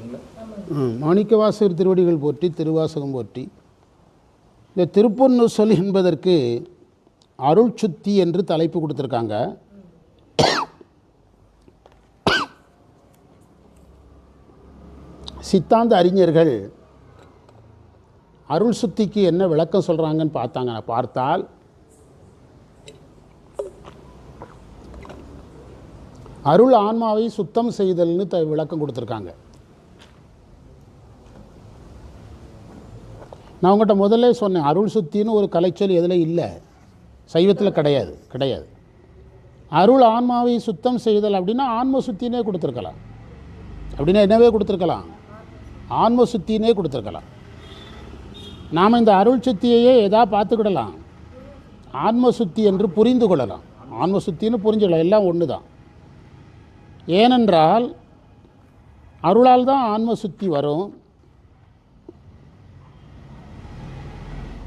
கரெக்டுங்களா மாணிக்கவாசகர் திருவடிகள் போற்றி திருவாசகம் போற்றி. இந்த திருப்பொன்னு சொல் என்பதற்கு அருள் சுத்தி என்று தலைப்பு கொடுத்துருக்காங்க. சித்தாந்த அறிஞர்கள் அருள் சுத்திக்கு என்ன விளக்கம் சொல்கிறாங்கன்னு பார்த்தாங்க. பார்த்தால் அருள் ஆன்மாவை சுத்தம் செய்தல்னு த விளக்கம் கொடுத்துருக்காங்க. நான் உங்கள்கிட்ட முதல்ல சொன்னேன் அருள் சுத்தின்னு ஒரு கலைச்சொல் எதில் இல்லை. சைவத்தில் கிடையாது கிடையாது. அருள் ஆன்மாவை சுத்தம் செய்தல் அப்படின்னா ஆன்ம சுத்தினே கொடுத்துருக்கலாம். அப்படின்னா என்னவே கொடுத்துருக்கலாம்? ஆன்ம சுத்தினே கொடுத்துருக்கலாம். நாம் இந்த அருள் சுத்தியையே எதா பார்த்துக்கிடலாம். ஆன்ம சுத்தி என்று புரிந்து கொள்ளலாம். ஆன்ம சுத்தின்னு புரிஞ்சுக்கலாம் எல்லாம் ஒன்று தான் ஏனென்றால் அருளால் தான் ஆன்ம சுத்தி வரும்.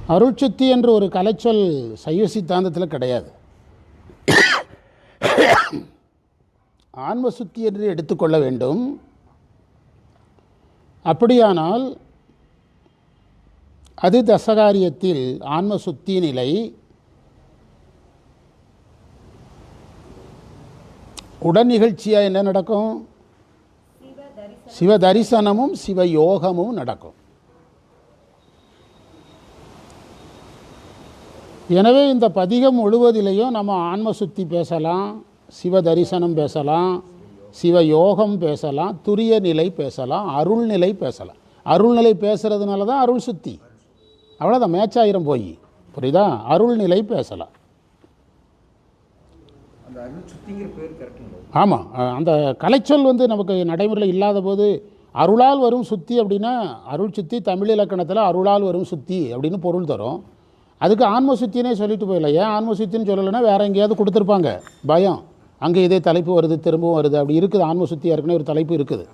அருள் சுத்தி என்று ஒரு கலைச்சொல் சைவ சித்தாந்தத்தில் கிடையாது. ஆன்ம சுத்தி என்று எடுத்துக்கொள்ள வேண்டும். அப்படியானால் அது தசகாரியத்தில் ஆன்ம சுத்தி நிலை உடன் நிகழ்ச்சியாக என்ன நடக்கும்? சிவ தரிசனமும் சிவ யோகமும் நடக்கும். எனவே இந்த பதிகம் முழுவதிலையும் நம்ம ஆன்ம சுத்தி பேசலாம் சிவ தரிசனம் பேசலாம் சிவ யோகம் பேசலாம் துரிய நிலை பேசலாம் அருள் நிலை பேசலாம். அருள் நிலை பேசுறதுனால தான் அருள் சுத்தி. அவ்வளோதான் மேட்சாயிரம் போய். புரியுதா? அருள் நிலை பேசலாம். ஆமாம் அந்த கலைச்சொல் வந்து நமக்கு நடைமுறையில் இல்லாத போது அருளால் வரும் சுத்தி அப்படின்னா அருள் சுத்தி தமிழ் இலக்கணத்தில் அருளால் வரும் சுத்தி அப்படின்னு பொருள் தரும். அதுக்கு ஆன்ம சுத்தினே சொல்லிட்டு போயிடல ஏன் ஆன்ம சுத்தின்னு சொல்லலைன்னா வேற எங்கேயாவது கொடுத்துருப்பாங்க. பயம். அங்கே இதே தலைப்பு வருது திரும்பவும் வருது. அப்படி இருக்குது. ஆன்ம சுத்தி ஒரு தலைப்பு இருக்குது.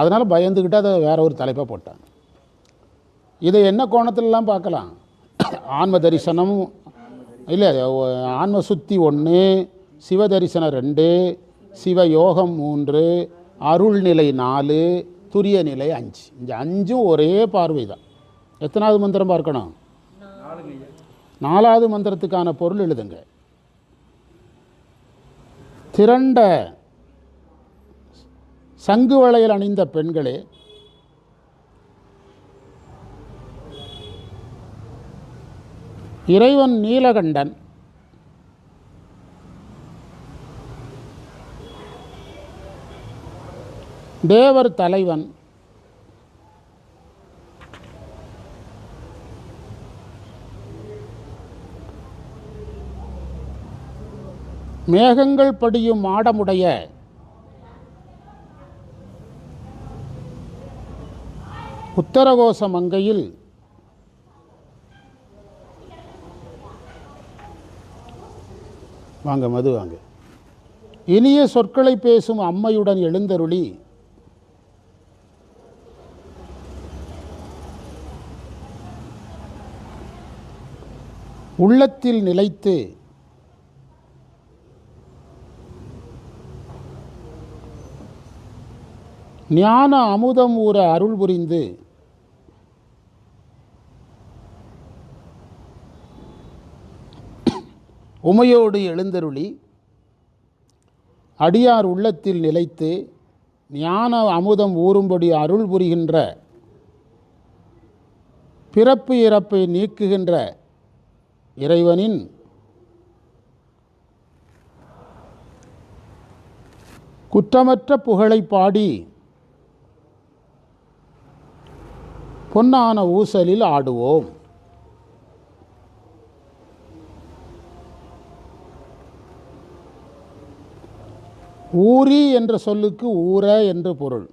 அதனால் பயந்துக்கிட்டு அதை வேற ஒரு தலைப்பாக போட்டாங்க. இதை என்ன கோணத்துலலாம் பார்க்கலாம்? ஆன்ம தரிசனம் இல்லை ஆன்ம சுத்தி ஒன்று சிவ தரிசனம் ரெண்டு சிவ யோகம் மூன்று அருள்நிலை நாலு துரிய நிலை அஞ்சு. இந்த அஞ்சும் ஒரே பார்வை தான் எத்தனாவது மந்திரம் பார்க்கணும்? நாலாவது மந்திரத்துக்கான பொருள் எழுதுங்க. திரண்ட சங்கு வளையல் அணிந்த பெண்களே இறைவன் நீலகண்டன் தேவர் தலைவன் மேகங்கள் படியும் மாடமுடைய உத்தரகோச மங்கையில் வாங்க மது வாங்க. இனிய சொற்களை பேசும் அம்மையுடன் எழுந்தருளி. உள்ளத்தில் நிலைத்து ஞான அமுதம் ஊற அருள் புரிந்து. உமையோடு எழுந்தருளி அடியார் உள்ளத்தில் நிலைத்து ஞான அமுதம் ஊறும்படி அருள் புரிகின்ற பிறப்பு இறப்பை நீக்குகின்ற இறைவனின் குற்றமற்ற புகழை பாடி பொன்னான ஊசலில் ஆடுவோம். ஊரி என்ற சொல்லுக்கு ஊர என்று பொருள்.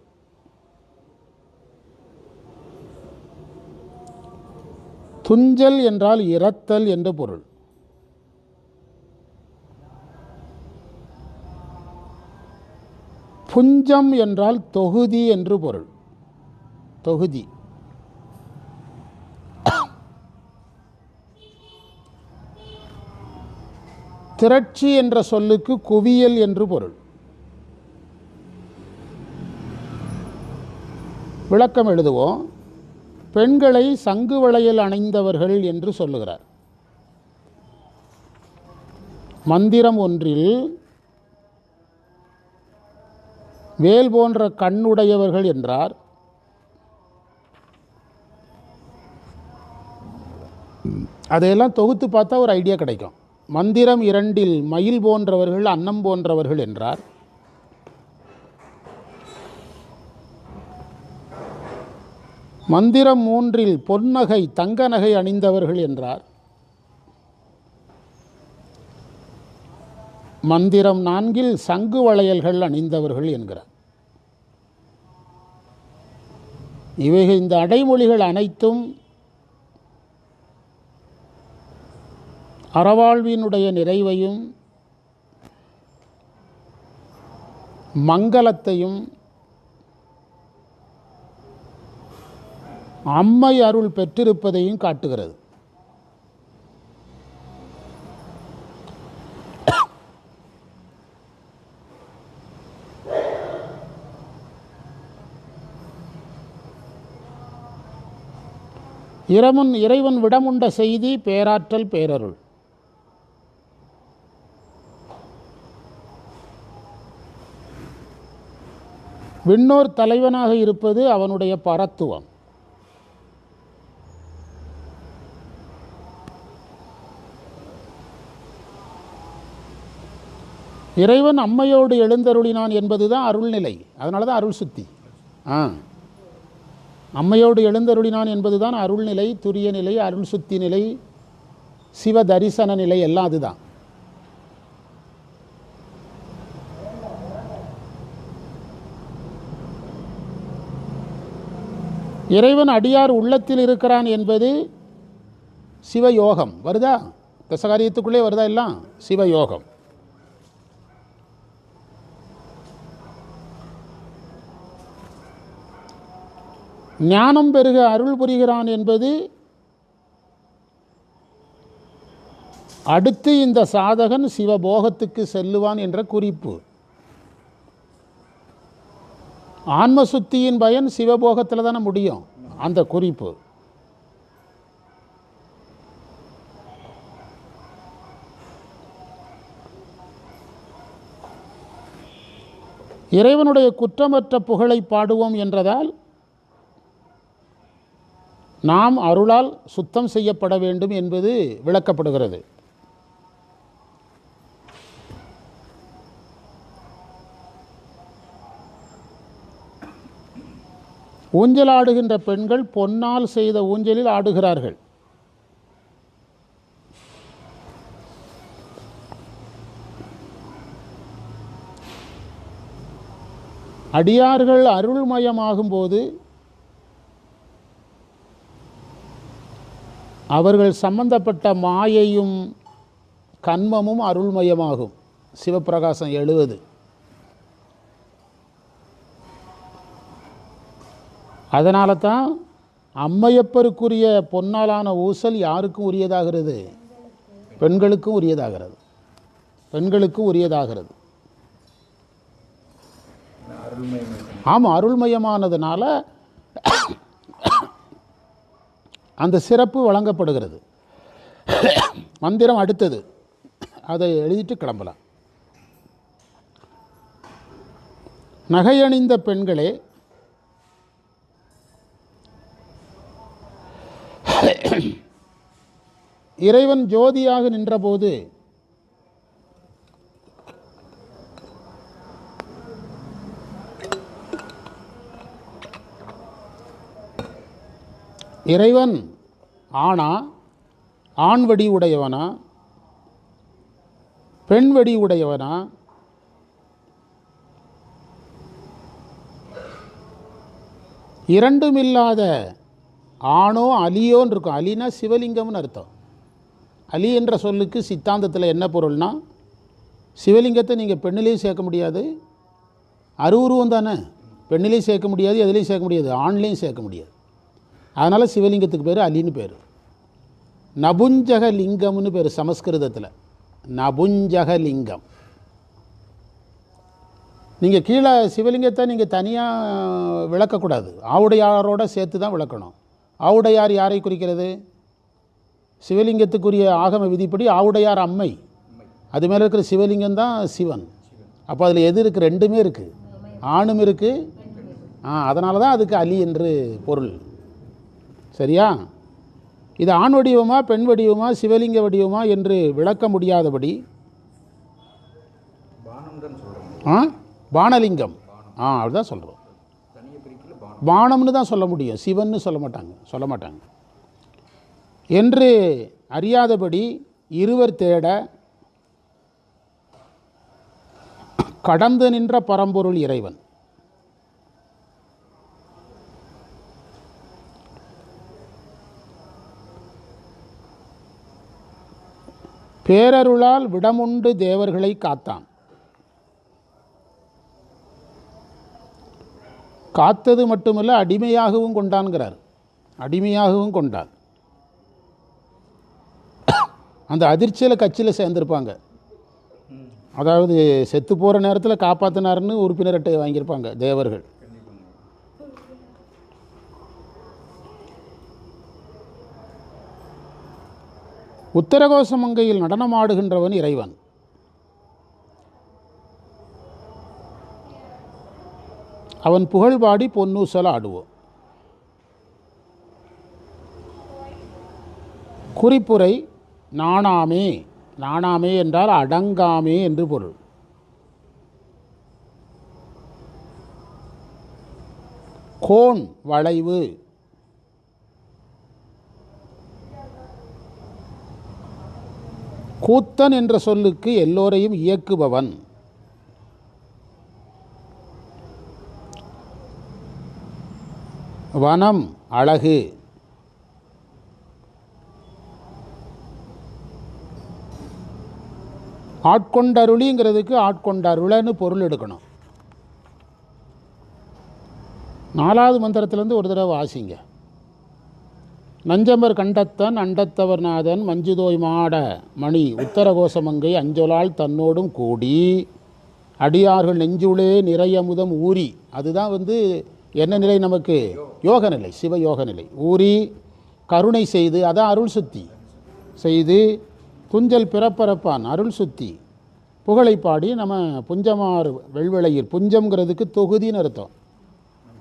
துஞ்சல் என்றால் இரத்தல் என்று பொருள். புஞ்சம் என்றால் தொகுதி என்று பொருள். தொகுதி. திரட்சி என்ற சொல்லுக்கு குவியல் என்று பொருள். விளக்கம் எழுதுவோம். பெண்களை சங்கு வளையல் அணைந்தவர்கள் என்று சொல்லுகிறார். மந்திரம் ஒன்றில் வேல் போன்ற கண்ணுடையவர்கள் என்றார். அதையெல்லாம் தொகுத்து பார்த்தா ஒரு ஐடியா கிடைக்கும். மந்திரம் இரண்டில் மயில் போன்றவர்கள் அன்னம் போன்றவர்கள் என்றார். மந்திரம் மூன்றில் பொன்னகை தங்க நகை அணிந்தவர்கள் என்றார். மந்திரம் நான்கில் சங்கு வளையல்கள் அணிந்தவர்கள் என்கிறார். இவைகள் இந்த அடைமொழிகள் அனைத்தும் அறவாழ்வினுடைய நிறைவையும் மங்களத்தையும் அம்மை அருள் பெற்றிருப்பதையும் காட்டுகிறது. இரவன் இறைவன் விடமுண்ட செய்தி பேராற்றல் பேரருள். விண்ணோர் தலைவனாக இருப்பது அவனுடைய பரத்துவம். இறைவன் அம்மையோடு எழுந்தருளினான் என்பதுதான் அருள்நிலை. அதனால தான் அருள் சுத்தி. ஆ. அம்மையோடு எழுந்தருளினான் என்பதுதான் அருள்நிலை துரிய நிலை அருள் சுத்தி நிலை சிவ தரிசன நிலை எல்லாம் அதுதான். இறைவன் அடியார் உள்ளத்தில் இருக்கிறான் என்பது சிவயோகம். வருதா? தசகாரியத்துக்குள்ளே வருதா எல்லாம்? சிவயோகம். ஞானம் பெருக அருள் புரிகிறான் என்பது அடுத்து இந்த சாதகன் சிவபோகத்துக்கு செல்லுவான் என்ற குறிப்பு. ஆன்ம சுத்தியின் பயன் சிவபோகத்தில் தானே முடியும். அந்த குறிப்பு. இறைவனுடைய குற்றமற்ற புகழை பாடுவோம் என்றதால் நாம் அருளால் சுத்தம் செய்யப்பட வேண்டும் என்பது விளக்கப்படுகிறது. ஊஞ்சல் ஆடுகின்ற பெண்கள் பொன்னால் செய்த ஊஞ்சலில் ஆடுகிறார்கள். அடியார்கள் அருள்மயமாகும்போது அவர்கள் சம்பந்தப்பட்ட மாயையும் கண்மமும் அருள்மயமாகும். சிவப்பிரகாசம் எழுவது. அதனால தான் அம்மையப்பருக்குரிய பொன்னாலான ஊசல் யாருக்கும் உரியதாகிறது? பெண்களுக்கும் உரியதாகிறது. பெண்களுக்கும் உரியதாகிறது. ஆமாம் அருள்மயமானதுனால அந்த சிறப்பு வழங்கப்படுகிறது. மந்திரம் அடுத்தது. அதை எழுதிட்டு கிளம்பலாம். நகையணிந்த பெண்களே இறைவன் ஜோதியாக நின்றபோது இறைவன் ஆனா ஆண் வடி உடையவனா பெண் வடி உடையவனா இரண்டுமில்லாத ஆணோ அலியோன்னு இருக்கும். அலினா சிவலிங்கம்னு அர்த்தம். அலி என்ற சொல்லுக்கு சித்தாந்தத்தில் என்ன பொருள்னா சிவலிங்கத்தை நீங்கள் பெண்ணிலையும் சேர்க்க முடியாது அருவுருவம் தானே. பெண்ணிலையும் சேர்க்க முடியாது எதுலேயும் சேர்க்க முடியாது ஆண்லேயும் சேர்க்க முடியாது. அதனால் சிவலிங்கத்துக்கு பேர் அலின்னு பேர். நபுஞ்சக லிங்கம்னு பேர் சமஸ்கிருதத்தில். நபுஞ்சக லிங்கம். நீங்கள் கீழே சிவலிங்கத்தை நீங்கள் தனியாக விளக்கக்கூடாது. ஆவுடையாரோட சேர்த்து தான் விளக்கணும். ஆவுடையார் யாரை குறிக்கிறது? சிவலிங்கத்துக்குரிய ஆகம விதிப்படி ஆவுடையார் அம்மை. அது மேலே இருக்கிற சிவலிங்கம் தான் சிவன். அப்போ அதில் எது இருக்குது ரெண்டுமே இருக்குது ஆணும் இருக்குது ஆ அதனால தான் அதுக்கு அலி என்று பொருள். சரியா? இது ஆண் வடிவமா பெண் வடிவமா சிவலிங்க வடிவமா என்று விளக்க முடியாதபடி. ஆ? பானலிங்கம். ஆ அதுதான் சொல்கிறோம் பானம்னு தான் சொல்ல முடியும். சிவன்னு சொல்ல மாட்டாங்க. சொல்ல மாட்டாங்க. என்று அறியாதபடி இருவர் தேட கடந்து நின்ற பரம்பொருள் இறைவன். பேரருளால் விடமுண்டு தேவர்களை காத்தான். காத்தது மட்டுமல்ல அடிமையாகவும் கொண்டான்கிறார். அடிமையாகவும் கொண்டான் அந்த அதிர்ச்சியில் கட்சியில் சேர்ந்துருப்பாங்க. அதாவது செத்து போகிற நேரத்தில் காப்பாற்றினாருன்னு உறுப்பினர் அட்டை வாங்கியிருப்பாங்க தேவர்கள். உத்தரகோசமங்கையில் நடனமாடுகின்றவன் இறைவன். அவன் புகழ் பாடி பொன்னூசல் ஆடுவோம். குறிப்புரை நாணாமே நாணாமே என்றால் அடங்காமே என்று பொருள். கோன் வளைவு. கூத்தன் என்ற சொல்லுக்கு எல்லோரையும் இயக்குபவன். வனம் அழகு. ஆட்கொண்டருளிங்கிறதுக்கு ஆட்கொண்டருளன்னு பொருள் எடுக்கணும். நாலாவது மந்திரத்திலேருந்து ஒரு தடவை வாசிங்க. நஞ்சமர் கண்டத்தன் அண்டத்தவர் நாதன் மஞ்சுதோய் மாட மணி உத்தரகோசமங்கை அஞ்சொலால் தன்னோடும் கூடி அடியார்கள் நெஞ்சுளே நிறையமுதம் ஊறி அதுதான் வந்து என்ன நிலை நமக்கு? யோக நிலை சிவ யோக நிலை ஊறி கருணை செய்து அதான் அருள் சுத்தி செய்து துஞ்சல் பிறப்பரப்பான் அருள் சுத்தி. புகழை பாடி நம்ம புஞ்சமார் வெள்விளையில் புஞ்சம்ங்கிறதுக்கு தொகுதின்னு அர்த்தம்.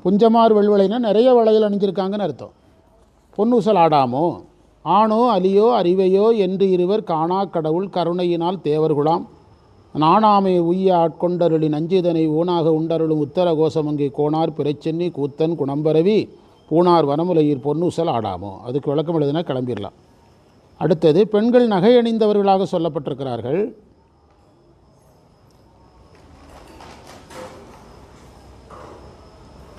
புஞ்சமார் வெள்விளைனா நிறைய வளையல் அணிஞ்சிருக்காங்கன்னு அர்த்தம். பொன்னூசல் ஆடாமோ ஆணோ அலியோ அறிவையோ என்று இருவர் காணா கடவுள் கருணையினால் தேவர்குலாம் நாணாமை உய்ய ஆட்கொண்டருளி நஞ்சிதனை ஊனாக உண்டருளும் உத்தர கோசமங்கை கோணார் பிறைச்சென்னி கூத்தன் குணம்பரவி பூனார் வனமுலையீர் பொன்னூசல் ஆடாமோ அதுக்கு விளக்கம் எழுதுனா கிளம்பிடலாம். அடுத்தது பெண்கள் நகை அணிந்தவர்களாக சொல்லப்பட்டிருக்கிறார்கள்.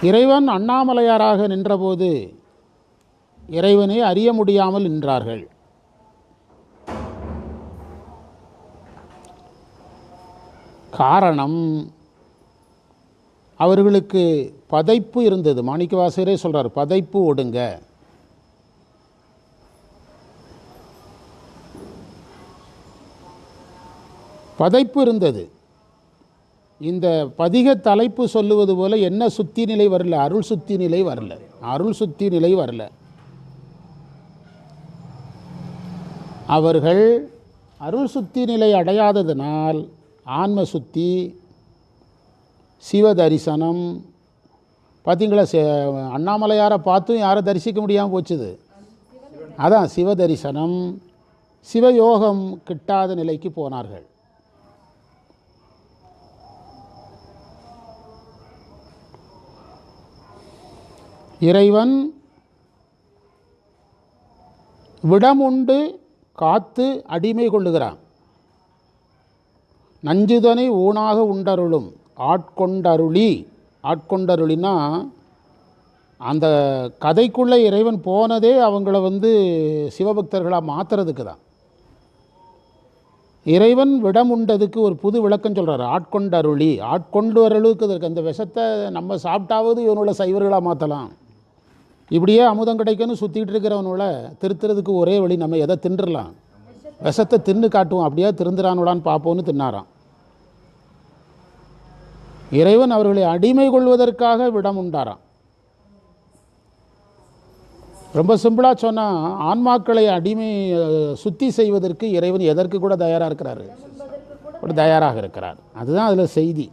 இறைவன் அண்ணாமலையாராக நின்றபோது இறைவனை அறிய முடியாமல் நின்றார்கள். காரணம் அவர்களுக்கு பதைப்பு இருந்தது. மாணிக்கவாசகரே சொல்கிறார் பதைப்பு ஒடுங்க. பதைப்பு இருந்தது. இந்த பதிக தலைப்பு சொல்லுவது போல் என்ன சுத்தி நிலை வரல அருள் சுத்தி நிலை வரல. அருள் சுத்தி நிலை வரல. அவர்கள் அருள் சுத்தி நிலை அடையாததினால் ஆன்ம சுத்தி சிவ தரிசனம் பார்த்தீங்களா அண்ணாமலையாரை பார்த்தும் யாரை தரிசிக்க முடியாமல் போச்சுது. அதான் சிவ தரிசனம் சிவயோகம் கிட்டாத நிலைக்கு போனார்கள். இறைவன் விடமுண்டு காத்து அடிமை கொள்ளுகிறான். நஞ்சுதனை ஊனாக உண்டருளும் ஆட்கொண்டருளி. ஆட்கொண்டருளினா அந்த கதைக்குள்ளே இறைவன் போனதே அவங்கள வந்து சிவபக்தர்களாக மாற்றுறதுக்கு தான் இறைவன் விடம் உண்டதுக்கு ஒரு புது விளக்கம் சொல்கிறார் ஆட்கொண்டருளி. ஆட்கொண்டு அருளுக்கு இருக்கு அந்த விஷத்தை நம்ம சாப்பிட்டாவது இவனோட சைவர்களாக மாற்றலாம் இப்படியே அமுதம் கிடைக்கணும்னு சுற்றிக்கிட்டு இருக்கிறவனோட திருத்துறதுக்கு ஒரே வழி நம்ம எதை தின்றுடலாம் விஷத்தை தின்னு காட்டுவோம். அப்படியே திருந்துறானோடான்னு பார்ப்போன்னு தின்னாராம். இறைவன் அவர்களை அடிமை கொள்வதற்காக விடம் உண்டாராம். ரொம்ப சிம்பிளாக சொன்னால் ஆன்மாக்களை அடிமை சுத்தி செய்வதற்கு இறைவன் எதற்கு கூட தயாராக இருக்கிறாரு? கூட தயாராக இருக்கிறார். அதுதான் அதில் செய்தி.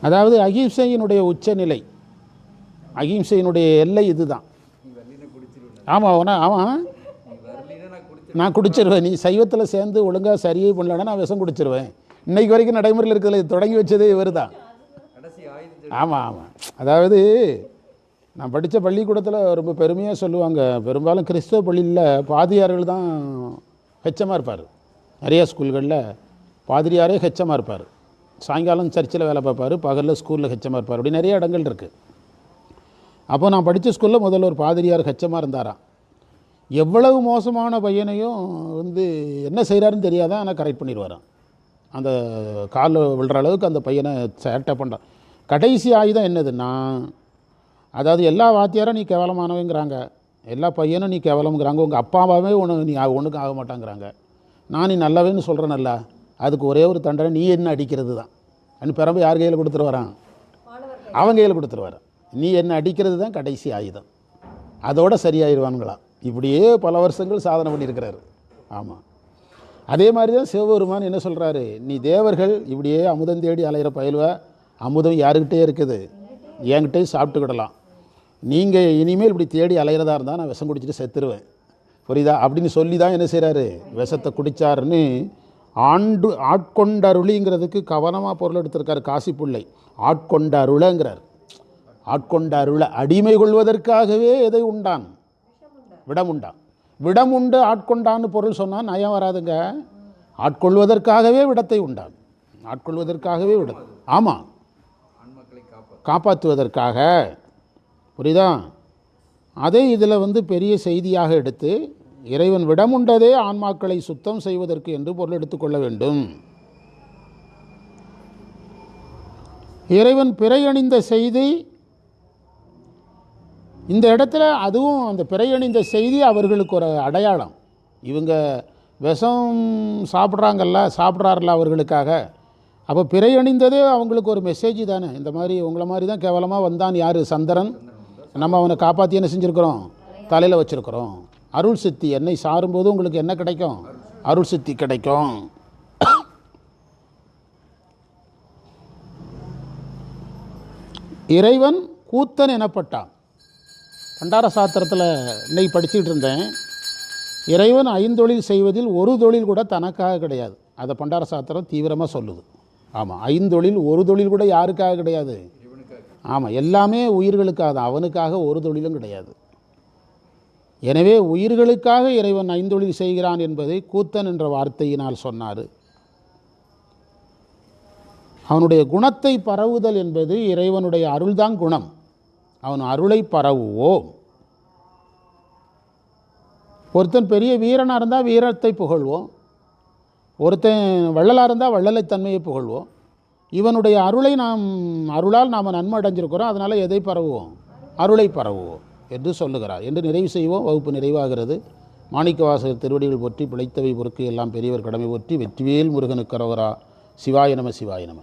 அதாவது அகிம்சையினுடைய உச்சநிலை. அகிம்சையினுடைய எல்லை இதுதான். ஆமாம் அவனா ஆமாம் நான் குடிச்சிருவேன். நீ சைவத்தில் சேர்ந்து ஒழுங்காக சரியே பண்ணலன்னா நான் விஷம் குடிச்சிருவேன். இன்னைக்கு வரைக்கும் நடைமுறையில் இருக்கிறது தொடங்கி வச்சதே இவர் தான் ஆமாம் ஆமாம் அதாவது நான் படித்த பள்ளிக்கூடத்தில் ரொம்ப பெருமையாக சொல்லுவாங்க. பெரும்பாலும் கிறிஸ்தவ பள்ளியில் பாதிரியார்கள் தான் ஹெச்சமாக இருப்பார். நிறையா ஸ்கூல்களில் பாதிரியாரே ஹெச்சமாக இருப்பார். சாயங்காலம் சர்ச்சில் வேலை பார்ப்பார் பகலில் ஸ்கூலில் ஹெச்சமாக இருப்பார். அப்படி நிறைய இடங்கள் இருக்குது அப்போ நான் படித்த ஸ்கூலில் முதல்ல ஒரு பாதிரியார் ஹெச்சமாக இருந்தாராம். எவ்வளவு மோசமான பையனையும் வந்து என்ன செய்கிறாருன்னு தெரியாத? ஆனால் கரெக்ட் பண்ணிடுவாராம். அந்த காலில் விழுற அளவுக்கு அந்த பையனை சேட்டை பண்ணுறான் கடைசி ஆயுதம் என்னதுன்னா அதாவது எல்லா வாத்தியாரும் நீ கேவலமானவங்கிறாங்க. எல்லா பையனும் நீ கேவலம்ங்கிறாங்க. உங்கள் அப்பாவாவே ஒன்று நீ ஒன்றுக்கும் ஆக மாட்டாங்கிறாங்க. நான் நீ நல்லவேன்னு சொல்கிறேனல்ல அதுக்கு ஒரே ஒரு தண்டனை நீ என்ன அடிக்கிறது தான் அன்னு பிறம்பு யார் கையில் கொடுத்துட்டு வரான் அவன் கையில் கொடுத்துட்டு வரான் நீ என்ன அடிக்கிறது தான் கடைசி ஆயுதம். அதோட சரியாயிருவானுங்களாம் இப்படியே பல வருஷங்கள் சாதனை பண்ணியிருக்கிறாரு. ஆமாம் அதே மாதிரி தான் சிவபெருமான் என்ன சொல்கிறாரு நீ தேவர்கள் இப்படியே அமுதம் தேடி அலைகிற பயில்வ அமுதம் யாருக்கிட்டே இருக்குது? என்கிட்டயும் சாப்பிட்டுக்கிடலாம் நீங்கள் இனிமேல் இப்படி தேடி அலைகிறதா இருந்தால் நான் விஷம் குடிச்சிட்டு செத்துருவேன். புரியுதா? அப்படின்னு சொல்லி தான் என்ன செய்கிறாரு விஷத்தை குடித்தாருன்னு ஆண்டு ஆட்கொண்டருளிங்கிறதுக்கு கவனமாக பொருள் எடுத்திருக்காரு காசி பிள்ளை ஆட்கொண்டருளங்கிறார். ஆட்கொண்டருள அடிமை கொள்வதற்காகவே எதை உண்டான்? விடம் உண்டான் விடம் உண்டு ஆட்கொண்டான்னு பொருள் சொன்னால் நயம் வராதுங்க. ஆட்கொள்வதற்காகவே விடத்தை உண்டான். ஆட்கொள்வதற்காகவே விடம் ஆமாம் காப்பாற்றுவதற்காக. புரியுதா? அதை இதில் வந்து பெரிய செய்தியாக எடுத்து இறைவன் விடமுண்டதே ஆன்மாக்களை சுத்தம் செய்வதற்கு என்று பொருள் எடுத்துக்கொள்ள வேண்டும். இறைவன் பிறையணிந்த செய்தி இந்த இடத்துல அதுவும் அந்த பிறையணிந்த செய்தி அவர்களுக்கு ஒரு அடையாளம். இவங்க விஷம் சாப்பிட்றாங்கல்ல சாப்பிட்றாருல அவர்களுக்காக. அப்போ பிறையணிந்ததே அவங்களுக்கு ஒரு மெசேஜ் தானே. இந்த மாதிரி உங்களை மாதிரி தான் கேவலமாக வந்தான் யார்? சந்திரன். நம்ம அவனை காப்பாற்றி என்ன செஞ்சுருக்கிறோம்? தலையில் வச்சுருக்கிறோம். அருள் சித்தி என்னை சாரும்போது உங்களுக்கு என்ன கிடைக்கும்? அருள் சித்தி கிடைக்கும். இறைவன் கூத்தன் எனப்பட்டான். பண்டார சாத்திரத்தில் இன்னைக்கு படிச்சுக்கிட்டு இருந்தேன். இறைவன் ஐந்தொழில் செய்வதில் ஒரு தொழில் கூட தனக்காக கிடையாது. அதை பண்டார சாத்திரம் தீவிரமாக சொல்லுது. ஆமாம் ஐந்தொழில் ஒரு தொழில் கூட யாருக்காக கிடையாது? ஆமாம் எல்லாமே உயிர்களுக்காக தான். அவனுக்காக ஒரு தொழிலும் கிடையாது. எனவே உயிர்களுக்காக இறைவன் ஐந்தொழில் செய்கிறான் என்பதை கூத்தன் என்ற வார்த்தையினால் சொன்னார். அவனுடைய குணத்தை பரவுதல் என்பது இறைவனுடைய அருள்தான் குணம். அவன் அருளை பரவுவோம் ஒருத்தன் பெரிய வீரனாக இருந்தால் வீரத்தை புகழ்வோம். ஒருத்தன் வள்ளலாக இருந்தால் வள்ளலைத்தன்மையை புகழ்வோம். இவனுடைய அருளை நாம் அருளால் நாம் நன்மை அடைஞ்சிருக்கிறோம். அதனால் எதை பரவுவோம்? அருளை பரவுவோம் என்று சொல்லுகிறார் என்று நிறைவு செய்வோம். வகுப்பு நிறைவாகிறது. மாணிக்கவாசகர் திருவடிகள் பொற்றி பிழைத்தவை பொறுக்கு எல்லாம் பெரியவர் கடமை ஒற்றி வெற்றிவேல் முருகனுக்கு கரோகரா சிவாய நம சிவாய நம.